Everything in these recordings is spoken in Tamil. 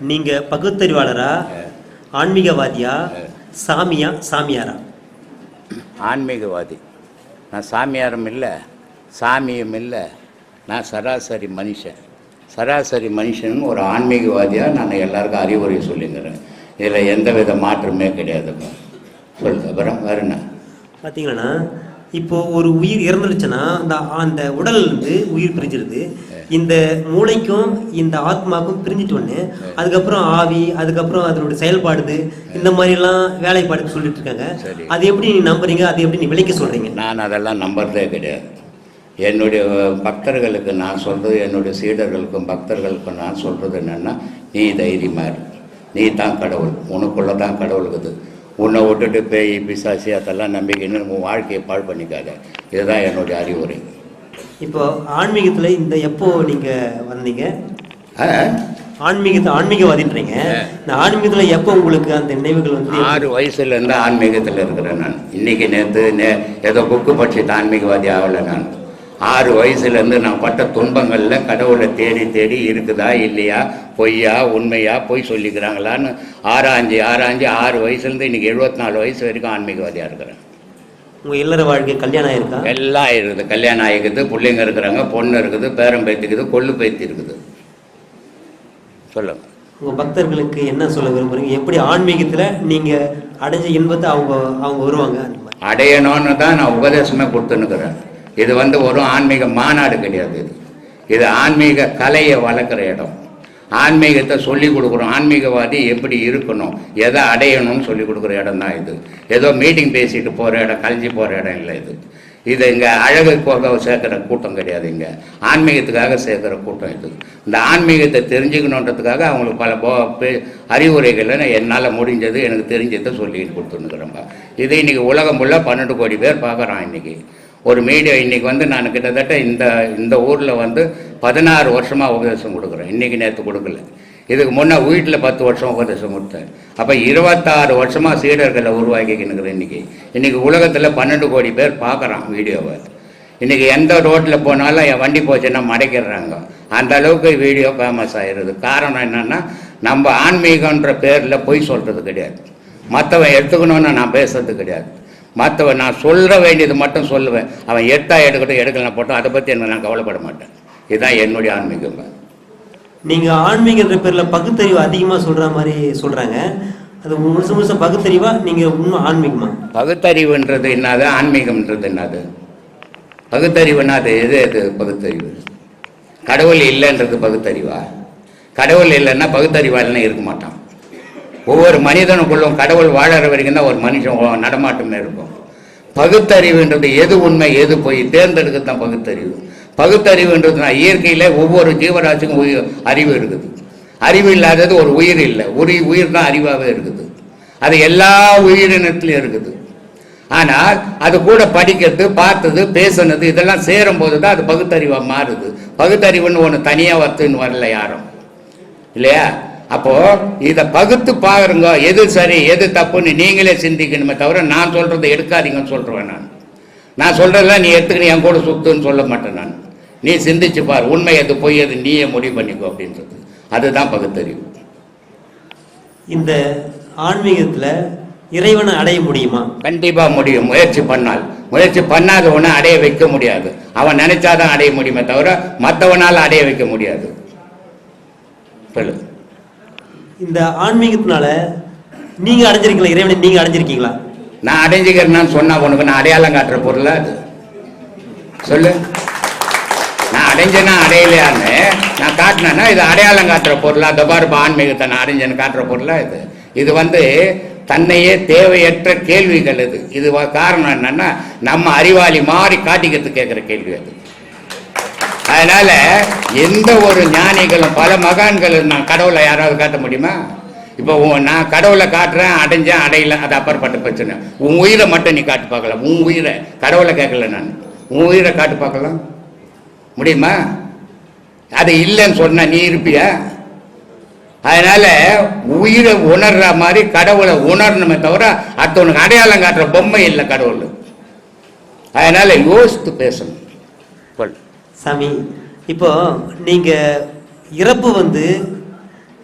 நீங்க பகுத்தறிவாளரா? ஆன்மீகவாதியா? சாமியா? சாமியாரா? ஆன்மீகவாதி. நான் சாமியாரும் இல்லை சாமியும் இல்லை. நான் சராசரி மனுஷன். சராசரி மனுஷன் ஒரு ஆன்மீகவாதியாக நான் எல்லாருக்கும் அறிவுரை சொல்லிங்கிறேன் இதில் எந்த வித மாற்றமே கிடையாதுங்க. சொல்லுங்க அப்புறம் வேற என்ன? பார்த்தீங்களன்னா இப்போ ஒரு உயிர் இறந்துடுச்சுன்னா அந்த அந்த உடல்ல இருந்து உயிர் பிரிஞ்சிருது இந்த மூளைக்கும் இந்த ஆத்மாக்கும் பிரிஞ்சிட்டு ஒன்று அதுக்கப்புறம் ஆவி அதுக்கப்புறம் அதனோட செயல்பாடுது. இந்த மாதிரிலாம் வேலைப்பாடு சொல்லிட்டு இருக்காங்க. அது எப்படி நீ நம்புறீங்க? அது எப்படி நீ விலைக்கு சொல்றீங்க? நான் அதெல்லாம் நம்புறதே கிடையாது. என்னுடைய பக்தர்களுக்கு நான் சொல்கிறது என்னுடைய சீடர்களுக்கும் பக்தர்களுக்கும் நான் சொல்கிறது என்னென்னா நீ தைரியமாக நீ தான் கடவுள். உனக்குள்ளே தான் கடவுள் இருக்குது. உன்னை விட்டுட்டு பேய் பிசாசி அதெல்லாம் நம்பிக்கைன்னு உன் வாழ்க்கையை பாழ் பண்ணிக்காத. இதுதான் என்னுடைய அறிவுரை. இப்போ ஆன்மீகத்துல இந்த எப்போ நீங்க வந்தீங்க? ஆன்மீகத்தை ஆன்மீகவாதின்றீங்க. இந்த ஆன்மீகத்துல எப்போ உங்களுக்கு அந்த நினைவுகள் வந்து ஆறு வயசுலேருந்து ஆன்மீகத்தில் இருக்கிறேன் நான். இன்னைக்கு நேற்று நே ஏதோ புக்கு படிச்சுட்டு ஆன்மீகவாதி ஆகலை நான். ஆறு வயசுலேருந்து நான் பட்ட துன்பங்களில் கடவுளை தேடி தேடி இருக்குதா இல்லையா? பொய்யா உண்மையா பொய் சொல்லிக்கிறாங்களான்னு ஆராய்ஞ்சு ஆராய்ஞ்சு ஆறு வயசுலேருந்து இன்னைக்கு எழுபத்தி நாலு வயசு வரைக்கும் ஆன்மீகவாதியாக இருக்கிறேன். உங்க இல்லற வாழ்க்கை கல்யாணம் ஆயிருக்கா? எல்லாம் இருக்குது கல்யாணம் ஆகிக்குது பிள்ளைங்க இருக்கிறாங்க பொண்ணு இருக்குது பேரம் பேத்திக்குது கொள்ளு பேத்தி இருக்குது. சொல்லுங்க. உங்க பக்தர்களுக்கு என்ன சொல்ல விரும்புறீங்க? எப்படி ஆன்மீகத்துல நீங்க அடைஞ்ச இன்பத்தை அவங்க அவங்க வருவாங்க? அடையணும்னு தான் நான் உபதேசமே கொடுத்துன்னுக்குறேன். இது வந்து ஒரு ஆன்மீக மாநாடு கிடையாது இது. இது ஆன்மீக கலையை வளர்க்குற இடம். ஆன்மீகத்தை சொல்லிக் கொடுக்குறோம் ஆன்மீகவாதி எப்படி இருக்கணும்? எதை அடையணும்னு சொல்லிக் கொடுக்குற இடம் தான் இது. ஏதோ மீட்டிங் பேசிட்டு போகிற இடம் கலைஞ்சி போகிற இடம் இல்லை இது. இது இங்கே அழகுக்காக சேர்க்குற கூட்டம் கிடையாது இங்கே. ஆன்மீகத்துக்காக சேர்க்குற கூட்டம் இது. இந்த ஆன்மீகத்தை தெரிஞ்சுக்கணுன்றதுக்காக அவங்களுக்கு பல போ அறிவுரைகளை நான் என்னால் முடிஞ்சது எனக்கு தெரிஞ்சதை சொல்லி கொடுத்துருக்குறேன்பா இது இன்னைக்கு உலகம் ஃபுல்லாக பன்னெண்டு கோடி பேர் பார்க்குறான் இன்னைக்கு. ஒரு மீடியா இன்னைக்கு வந்து நான் கிட்டத்தட்ட இந்த இந்த ஊரில் வந்து பதினாறு வருஷமாக உபதேசம் கொடுக்குறேன். இன்றைக்கி நேற்று கொடுக்கல. இதுக்கு முன்னே வீட்டில் பத்து வருஷம் உபதேசம் கொடுத்தேன். அப்போ இருபத்தாறு வருஷமாக சீடர்களை உருவாக்கிக்கினுக்குறேன் இன்றைக்கி இன்றைக்கி உலகத்தில் பன்னெண்டு கோடி பேர் பார்க்குறான் வீடியோவை. இன்றைக்கி எந்த ரோட்டில் போனாலும் என் வண்டி போச்சுன்னா மடைக்கிறாங்க அந்த அளவுக்கு வீடியோ ஃபேமஸ் ஆகிடுது காரணம் என்னென்னா நம்ம ஆன்மீகன்ற பேரில் பொய் சொல்கிறது கிடையாது. மற்றவன் எடுத்துக்கணும்னு நான் பேசுறது கிடையாது. மற்றவன் நான் சொல்ல வேண்டியது மட்டும் சொல்லுவேன். அவன் எடுத்தா எடுக்கட்டும் எடுக்கலாம் போட்டோம் அதை பற்றி என்ன நான் கவலைப்பட மாட்டேன். இதுதான் என்னுடைய ஆன்மீகம் நீங்க ஆன்மீகன்ற பேர்ல பகுத்தறிவு அதிகமா சொல்ற மாதிரி சொல்றாங்க. அது முழுசு முழுச பகுத்தறிவா? நீங்க உண்மை ஆன்மீகமா? பகுத்தறிவுன்றது என்னது? ஆன்மீகம்ன்றது என்னது? பகுத்தறிவுன்னா அது எது எது பகுத்தறிவு? கடவுள் இல்லைன்றது பகுத்தறிவா? கடவுள் இல்லைன்னா பகுத்தறிவாளன்னு இருக்க மாட்டான். ஒவ்வொரு மனிதனுக்குள்ளும் கடவுள் வாழற வரைக்கும் தான் ஒரு மனுஷன் நடமாட்டமே இருக்கும். பகுத்தறிவுன்றது எது உண்மை எது போய்? தேர்ந்தெடுக்க தான் பகுத்தறிவு. பகுத்தறிவுன்றதுனா இயற்கையில் ஒவ்வொரு ஜீவராசிக்கும் உயிர் அறிவு இருக்குது. அறிவு இல்லாதது ஒரு உயிர் இல்லை. ஒரு உயிர் தான் அறிவாகவே இருக்குது. அது எல்லா உயிரினத்திலையும் இருக்குது. ஆனால் அது கூட படிக்கிறது பார்த்தது பேசுனது இதெல்லாம் சேரும்போது தான் அது பகுத்தறிவாக மாறுது. பகுத்தறிவுன்னு ஒன்று தனியாக வத்துன்னு வரல யாரும். இல்லையா? அப்போ இதை பகுத்து பாருங்க எது சரி எது தப்புன்னு நீங்களே சிந்திக்கணுமே தவிர நான் சொல்றதை எடுக்காதீங்கன்னு சொல்றேன் நான். நான் சொல்றதெல்லாம் நீ எடுத்துக்கணும் என் கூட சுத்துன்னு சொல்ல மாட்டேன் நான். நீ சிந்திச்சு பார் உண்மை எது பொய் எது நீயே முடிவு பண்ணிக்கோ அப்படின்றது. அதுதான் பகுத்தறிவு. இந்த ஆன்மீகத்துல இறைவனை அடைய முடியுமா? கண்டிப்பா முடியும். முயற்சி பண்ணால். முயற்சி பண்ணாத ஒன்று அடைய வைக்க முடியாது. அவன் நினைச்சாதான் அடைய முடியுமே தவிர மற்றவனால் அடைய வைக்க முடியாது. சொல்லு. இந்த ஆன்மீகத்தினால நீங்க அடைஞ்சிருக்கீங்களா? இறைவனை நீங்க அடைஞ்சிருக்கீங்களா? நான் அடைஞ்சுக்கிறேன்னு சொன்னா உனக்கு நான் அடையாளம் காட்டுற பொருளா அது? சொல்லு. நான் அடைஞ்சேன்னா அடையலையான்னு? நான் காட்டினேன்னா இது அடையாளம் காட்டுற பொருளா? தபார்ப ஆன்மீகத்தை நான் அடைஞ்சேன்னு காட்டுற பொருளா இது? இது வந்து தன்னையே தேவையற்ற கேள்விகள் இது. இது காரணம் என்னன்னா நம்ம அறிவாளி மாறி காட்டிக்கிறது கேட்குற கேள்வி அது. அதனால எந்த ஒரு ஞானிகளும் பல மகான்களும் நான் கடவுளை யாராவது காட்ட முடியுமா? இப்போ உன் நான் கடவுளை காட்டுறேன் அடைஞ்சேன் அடையில அது அப்பாற்பட்ட பிரச்சனை. உன் உயிரை மட்டும் நீ காட்டு பார்க்கலாம். உன் உயிரை கடவுளை கேட்கல நான். உன் உயிரை காட்டு பார்க்கலாம். முடியுமா? அது இல்லைன்னு சொன்ன நீ இருப்பியா? அதனால உயிரை உணர்ற மாதிரி கடவுளை உணரணுமே தவிர அடுத்தவனுக்கு அடையாளம் காட்டுற பொம்மை இல்லை கடவுள். அதனால யோசித்து பேசணும். சாமி இப்போ நீங்க இறப்பு வந்து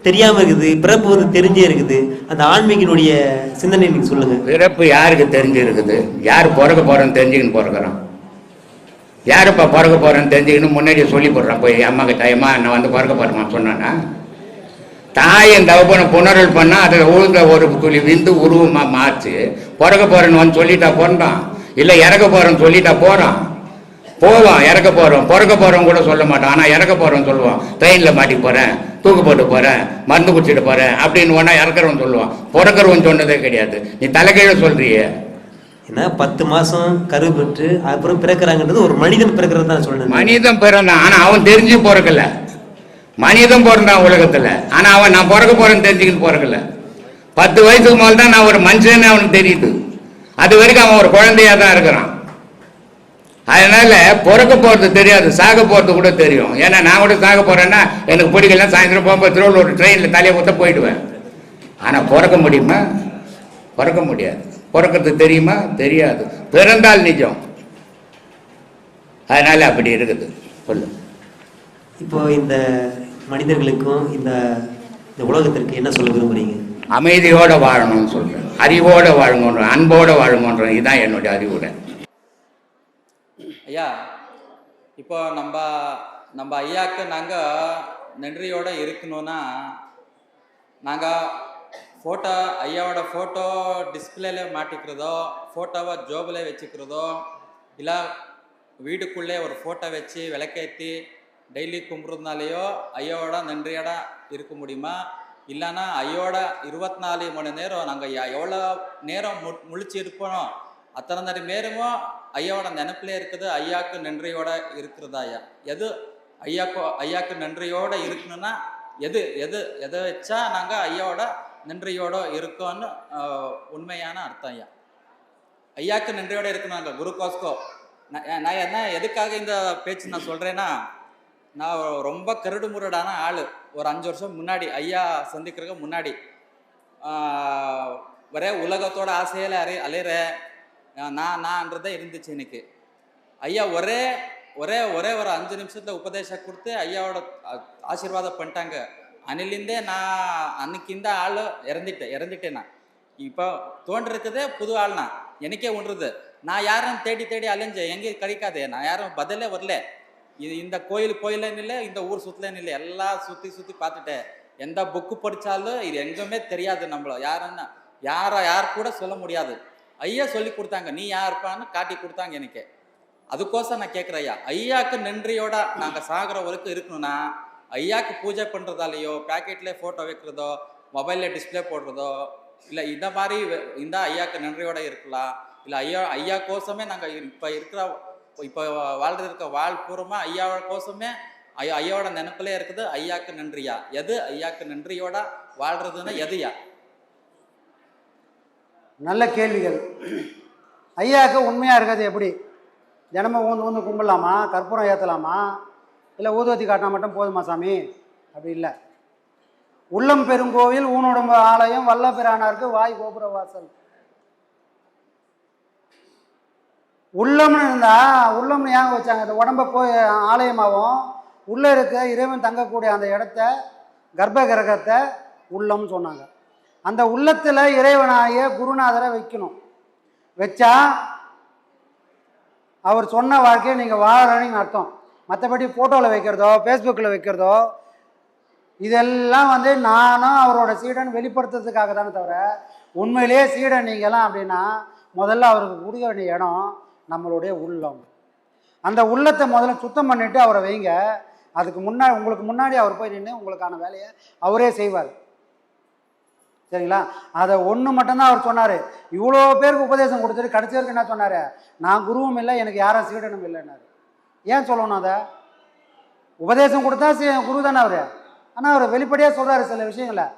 தெரியாம இருக்குது பிறப்பு வந்து தெரிஞ்சே இருக்குது. அந்த ஆன்மீகினுடைய சிந்தனை நீங்க சொல்லுங்க. பிறப்பு யாருக்கு தெரிஞ்சு இருக்குது? யார் பிறக்க போறோன்னு தெரிஞ்சுக்கின்னு பிறக்கிறான். யாருப்பா பிறக்க போறேன்னு தெரிஞ்சுக்கணும் முன்னாடியே சொல்லி போடுறான். போய் அம்மா கிட்ட அம்மா நான் வந்து பிறக்க போறேம்மா சொன்னானா தாயின் தவப்பனை புணரல் பண்ணா அதில் உழுந்த ஒரு துளி விந்து உருவமாக மாச்சு பிறக்க போறேன்னு வந்து சொல்லிட்டா பிறந்தான் இல்லை இறக்க போறேன்னு சொல்லிட்டா போறான். போவான் இறக்க போறோம். பிறக்க போறோம் கூட சொல்ல மாட்டான். ஆனா இறக்க போறோம்னு சொல்லுவான். ட்ரெயின்ல மாட்டி போறேன் தூக்கு போட்டு போறேன் மருந்து குடிச்சிட்டு போறேன் அப்படின்னு ஒன்னா இறக்குறவன் சொல்லுவான். பிறக்கிறவன் சொன்னதே கிடையாது. நீ தலைகீழ சொல்றியே. ஏன்னா பத்து மாசம் கரு பெற்று அப்புறம் பிறக்கிறாங்கன்றது ஒரு மனிதன் பிறக்கிறது தான் சொல்றேன் மனிதன் பிறந்தான். ஆனா அவன் தெரிஞ்சு பிறக்கல. மனிதன் பிறந்தான் உலகத்துல. ஆனா அவன் நான் பிறக்க போறேன்னு தெரிஞ்சுக்கிட்டு பிறக்கல. பத்து வயசுக்கு மேல தான் நான் ஒரு மனுஷன்னு அவனுக்கு தெரியுது. அது வரைக்கும் அவன் ஒரு குழந்தையா தான் இருக்கிறான். அதனால பிறக்க போறது தெரியாது சாக போறது கூட தெரியும். ஏன்னா நான் கூட சாக போறேன்னா எனக்கு பிடிக்கல சாயந்தரம் போகும்போது திருவள்ளூர் ட்ரெயின்ல தலையை ஊத்த போயிடுவேன். ஆனா பிறக்க முடியுமா? பிறக்க முடியாது. பிறக்கிறது தெரியுமா? தெரியாது. பிறந்தால் நிஜம். அதனால அப்படி இருக்குது. சொல்லு. இப்போ இந்த மனிதர்களுக்கும் இந்த இந்த உலகத்திற்கு என்ன சொல்ல விரும்புறீங்க? அமைதியோட வாழணும்னு சொல்றேன். அறிவோட வாழுங்கன்ற அன்போட வாழுங்கன்ற இதுதான் என்னுடைய அறிவுரை. ஐயா இப்போ நம்ம நம்ம ஐயாக்கு நாங்கள் நன்றியோட இருக்கணும்னா நாங்கள் ஃபோட்டோ ஐயாவோட ஃபோட்டோ டிஸ்பிளேல மாட்டிக்கிறதோ ஃபோட்டோவை ஜோபில் வச்சுக்கிறதோ இல்லை வீட்டுக்குள்ளே ஒரு ஃபோட்டோ வச்சு விளக்கேற்றி டெய்லி கும்பிட்றதுனாலையோ ஐயாவோட நன்றியோட இருக்க முடியுமா? இல்லைன்னா ஐயோட இருபத்தி நாலு மணி நேரம் நாங்கள் எவ்வளோ நேரம் மு முழிச்சு இருப்போம் அத்தனை நேரம் நேரமும் ஐயாவோட நினப்பிலே இருக்குது ஐயாக்கு நன்றியோட இருக்கிறதா ஐயா? எது ஐயாக்கு ஐயாக்கு நன்றியோட இருக்கணும்னா எது எது எதை வச்சா நாங்கள் ஐயாவோட நன்றியோட இருக்கோன்னு உண்மையான அர்த்தம் ஐயா. ஐயாக்கு நன்றியோட இருக்கணும் குருகோஸ்கோ நான் நான் என்ன எதுக்காக இந்த பேச்சு நான் சொல்கிறேன்னா நான் ரொம்ப கருடு முரடான ஆள். ஒரு அஞ்சு வருஷம் முன்னாடி ஐயா சந்திக்கிறதுக்கு முன்னாடி ஒரே உலகத்தோட ஆசையில் அலை அலையிறேன் நான் நான்ன்றதே இருந்துச்சு எனக்கு. ஐயா ஒரே ஒரே ஒரே ஒரு அஞ்சு நிமிஷத்தில் உபதேசம் கொடுத்து ஐயாவோட ஆசீர்வாதம் பண்ணிட்டாங்க. அணிலிருந்தே நான் அன்னைக்கு இந்த ஆள் இறந்துட்டேன் இறந்துட்டேன் நான். இப்போ தோன்றிருக்குதே புது ஆள் நான் எனக்கே ஒன்றுது. நான் யாரும் தேடி தேடி அலைஞ்சேன் எங்கேயும் கிடைக்காதே நான் யாரும் பதிலே வரல. இது இந்த கோயில் கோயிலன்னு இல்லை இந்த ஊர் சுற்றலன்னு இல்லை எல்லாம் சுற்றி சுற்றி பார்த்துட்டேன். எந்த புக்கு படித்தாலும் இது எங்கேயுமே தெரியாது நம்மள. யாருன்னா யாரை யார் கூட சொல்ல முடியாது. ஐயா சொல்லி கொடுத்தாங்க நீ யார் இருப்பான்னு காட்டி கொடுத்தாங்க எனக்கு. அதுக்கோசம் நான் கேட்குறேன் ஐயா. ஐயாக்கு நன்றியோட நாங்கள் சாகிற வரைக்கும் இருக்கணும்னா ஐயாக்கு பூஜை பண்ணுறதாலேயோ பேக்கெட்லேயே ஃபோட்டோ வைக்கிறதோ மொபைலில் டிஸ்ப்ளே போடுறதோ இல்லை இந்த மாதிரி இந்த ஐயாக்கு நன்றியோட இருக்கலாம். இல்லை ஐயா ஐயா கோசமே நாங்கள் இப்போ இருக்கிற இப்போ வாழ்றது இருக்க வாழ் பூர்வமாக ஐயாவோட கோசமே ஐயா ஐயாவோட நினப்பிலே இருக்குது ஐயாக்கு நன்றியா? எது ஐயாக்கு நன்றியோட வாழ்றதுன்னா எதுயா? நல்ல கேள்விகள். ஐயாவுக்கு உண்மையாக இருக்கிறது எப்படி? தினமும் ஊந்து ஊந்து கும்பிடலாமா? கற்பூரம் ஏற்றலாமா இல்லை ஊதுவத்தி காட்டினா மட்டும் போதுமா சாமி? அப்படி இல்லை. உள்ளம் பெருங்கோவில் ஊனுடம்பு ஆலயம் வல்ல பிரானாருக்கு வாய் கோபுர வாசல். உள்ளம்னு இருந்தால் உள்ளம்னு ஏங்க வச்சாங்க? இந்த உடம்ப போய் ஆலயமாகவும் உள்ளே இருக்க இறைவன் தங்கக்கூடிய அந்த இடத்த கர்ப்ப கிரகத்தை உள்ளம்னு சொன்னாங்க. அந்த உள்ளத்தில் இறைவனாய குருநாதரை வைக்கணும். வச்சா அவர் சொன்ன வாழ்க்கையை நீங்கள் வாழறீங்கன்னு அர்த்தம். மற்றபடி ஃபோட்டோவில் வைக்கிறதோ ஃபேஸ்புக்கில் வைக்கிறதோ இதெல்லாம் வந்து நானும் அவரோட சீடன் வெளிப்படுத்துறதுக்காக தானே தவிர உண்மையிலேயே சீடன் நீங்களாம் அப்படின்னா முதல்ல அவருக்கு கொடுக்க வேண்டிய இடம் நம்மளுடைய உள்ளம். அந்த உள்ளத்தை முதல்ல சுத்தம் பண்ணிவிட்டு அவரை வைங்க. அதுக்கு முன்னாடி உங்களுக்கு முன்னாடி அவர் போய் நின்று உங்களுக்கான வேலையை அவரே செய்வார். சரிங்களா? அதை ஒன்று மட்டும்தான் அவர் சொன்னார். இவ்வளோ பேருக்கு உபதேசம் கொடுத்துட்டு கடைசி வரைக்கும் என்ன சொன்னார்? நான் குருவும் இல்லை எனக்கு யாரும் சீடனும் இல்லைன்னாரு. ஏன் சொல்லணும் அதை? உபதேசம் கொடுத்தா சி- குரு தானே அவர்? ஆனால் அவர் வெளிப்படையாக சொல்கிறாரு சில விஷயங்களை.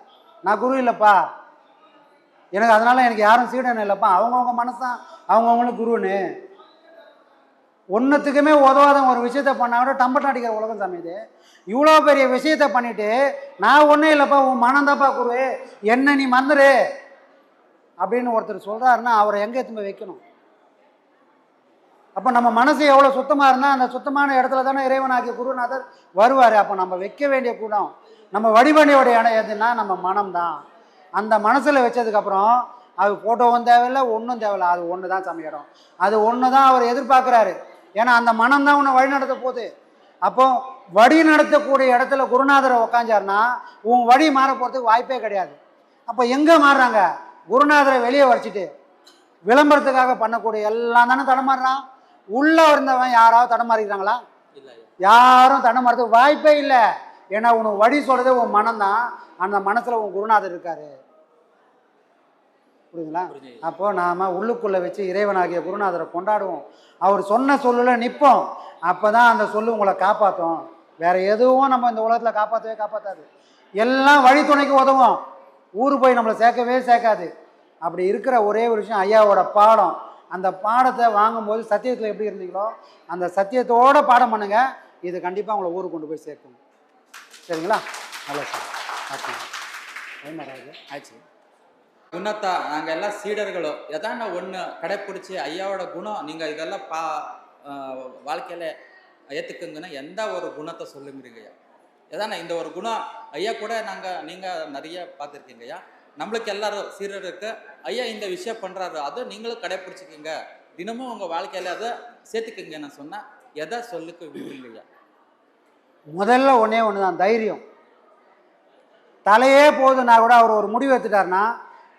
நான் குரு இல்லைப்பா. எனக்கு அதனால் எனக்கு யாரும் சீடன் இல்லைப்பா. அவங்கவுங்க மனசான் அவங்கவுங்களுக்கு குருன்னு. ஒன்றுத்துக்குமே உதவாத ஒரு விஷயத்த பண்ணால் கூட டம்பட்டம் அடிக்கிற உலகம் சாமி இது. இவ்வளோ பெரிய விஷயத்த பண்ணிவிட்டு நான் ஒன்றும் இல்லைப்பா உன் மனந்தாப்பா குரு என்ன நீ மறந்துரு அப்படின்னு ஒருத்தர் சொல்கிறாருன்னா அவரை எங்கே எடுத்து போய் வைக்கணும்? அப்போ நம்ம மனசு எவ்வளோ சுத்தமாக இருந்தால் அந்த சுத்தமான இடத்துல தானே இறைவனாகிய குருநாதர் வருவார். அப்போ நம்ம வைக்க வேண்டிய கூடம் நம்ம வடிவண்டியோட இடம் எதுனா நம்ம மனம்தான் அந்த மனசில் வச்சதுக்கப்புறம் அது ஃபோட்டோவும் தேவையில்லை ஒன்றும் தேவையில்லை. அது ஒன்று தான் சாமி அது ஒன்று தான் அவர் எதிர்பார்க்குறாரு. ஏன்னா அந்த மனம் தான் உன்னை வழி நடத்த போகுது. அப்போ வழி நடத்தக்கூடிய இடத்துல குருநாதரை உக்காஞ்சாருன்னா உன் வழி மாற போகிறதுக்கு வாய்ப்பே கிடையாது. அப்போ எங்கே மாறுறாங்க? குருநாதரை வெளியே வச்சுட்டு விளம்பரத்துக்காக பண்ணக்கூடிய எல்லாம் தானே தடமாறுறான் உள்ளே இருந்தவன் யாராவது தடமாறிக்கிறாங்களா யாரும் தடமாறதுக்கு வாய்ப்பே இல்லை. ஏன்னா உனக்கு வழி சொல்கிறதே உன் மனம்தான். அந்த மனசில் உன் குருநாதர் இருக்காரு. புரியுதுங்களா? புரியுது. அப்போ நாம உள்ளுக்குள்ளே வச்சு இறைவனாகிய குருநாதரை கொண்டாடுவோம். அவர் சொன்ன சொல்லுல நிற்போம் அப்போ தான் அந்த சொல்லு உங்களை காப்பாற்றும் வேற எதுவும் நம்ம இந்த உலகத்தில் காப்பாற்றவே காப்பாற்றாது எல்லாம் வழித்துணைக்கு உதவும். ஊர் போய் நம்மளை சேர்க்கவே சேர்க்காது. அப்படி இருக்கிற ஒரே ஒரு விஷயம் ஐயாவோட பாடம். அந்த பாடத்தை வாங்கும்போது சத்தியத்தில் எப்படி இருந்தீங்களோ அந்த சத்தியத்தோட பாடம் பண்ணுங்க. இது கண்டிப்பாக உங்களை ஊருக்கு கொண்டு போய் சேர்க்கும். சரிங்களா? நல்ல சார் ஆச்சு. குணத்தா நாங்கள் எல்லாம் சீடர்களோ. எதான ஒன்று கடைப்பிடிச்சி ஐயாவோட குணம். நீங்கள் இதெல்லாம் பா வாழ்க்கையில் ஏற்றுக்குங்கன்னா எந்த ஒரு குணத்தை சொல்லுங்கிறீங்க ஐயா? எதான இந்த ஒரு குணம். ஐயா கூட நாங்கள் நீங்கள் நிறைய பார்த்துருக்கீங்க ஐயா. நம்மளுக்கு எல்லாரும் சீரருக்கு ஐயா இந்த விஷயம் பண்ணுறாரு அதை நீங்களும் கடைப்பிடிச்சிக்கிங்க. தினமும் உங்கள் வாழ்க்கையில் அதை சேர்த்துக்குங்க நான் சொன்னால் எதை சொல்லுக்கு விடுறீங்க முதல்ல ஒன்றே ஒன்று தான் தைரியம். தலையே போதுன்னா கூட அவர் ஒரு முடிவு எடுத்துட்டாருன்னா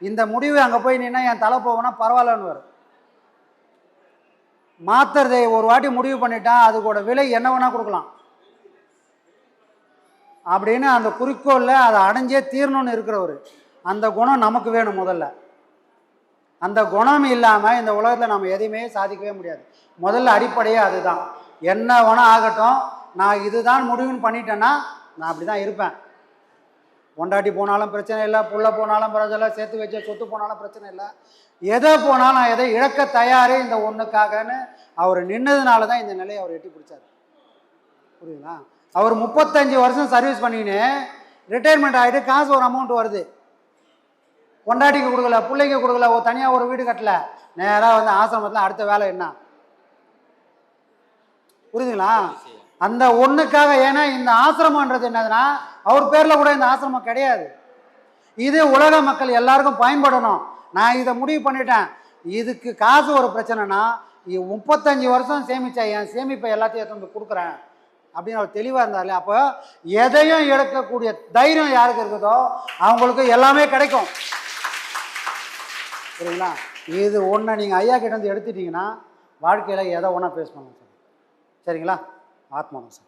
இந்த முடிவு அங்கே போய் நின்னா என் தலை போவேன்னா பரவாயில்லன்னு வரும். மாத்துறதை ஒரு வாட்டி முடிவு பண்ணிட்டான் அதுக்கோட விலை என்ன வேணால் கொடுக்கலாம். அப்படின்னு அந்த குறிக்கோளில் அதை அடைஞ்சே தீரணும்னு இருக்கிறவர் அந்த குணம் நமக்கு வேணும் முதல்ல. அந்த குணம் இல்லாமல் இந்த உலகத்தில் நம்ம எதையுமே சாதிக்கவே முடியாது. முதல்ல அடிப்படையே அதுதான். என்ன வேணால் ஆகட்டும் நான் இதுதான் முடிவுன்னு பண்ணிட்டேன்னா நான் அப்படி தான் இருப்பேன். பொண்டாட்டி போனாலும் பிரச்சனை இல்லை புள்ள போனாலும் பிரச்சனை சேர்த்து வச்ச சொத்து போனாலும் பிரச்சனை இல்லை. எதை போனாலும் நான் எதை இழக்க தயார் இந்த ஒன்றுக்காகன்னு அவர் நின்னதுனால தான் இந்த நிலையை அவர் எட்டி பிடிச்சார். புரியுதுங்களா அவர் முப்பத்தஞ்சு வருஷம் சர்வீஸ் பண்ணின்னு ரிட்டையர்மெண்ட் ஆகிட்டு காசு ஒரு அமௌண்ட் வருது. பொண்டாட்டிக்கு கொடுக்கல பிள்ளைக்கு கொடுக்கல ஒரு தனியாக ஒரு வீடு கட்டல. நேராக வந்து ஆசிரமத்தில் அடுத்த வேலை என்ன? புரியுதுங்களா? அந்த ஒன்றுக்காக ஏன்னா இந்த ஆசிரமன்றது என்னதுன்னா அவர் பேரில் கூட இந்த ஆசிரமம் கிடையாது. இது உலக மக்கள் எல்லாருக்கும் பயன்படணும். நான் இதை முடிவு பண்ணிட்டேன். இதுக்கு காசு ஒரு பிரச்சனைனா முப்பத்தஞ்சு வருஷம் சேமிச்ச என் சேமிப்பை எல்லாத்தையும் எடுத்து வந்து கொடுக்குறேன். அப்படின்னு அவர் தெளிவாக இருந்தார்ல. அப்போ எதையும் எடுக்கக்கூடிய தைரியம் யாருக்கு இருக்குதோ அவங்களுக்கு எல்லாமே கிடைக்கும். சரிங்களா இது ஒன்றை நீங்கள் ஐயா கிட்ட வந்து எடுத்துட்டீங்கன்னா வாழ்க்கையில் எதை ஒன்றா ஃபேஸ் சார்? சரிங்களா? ஆத்மானம் சார்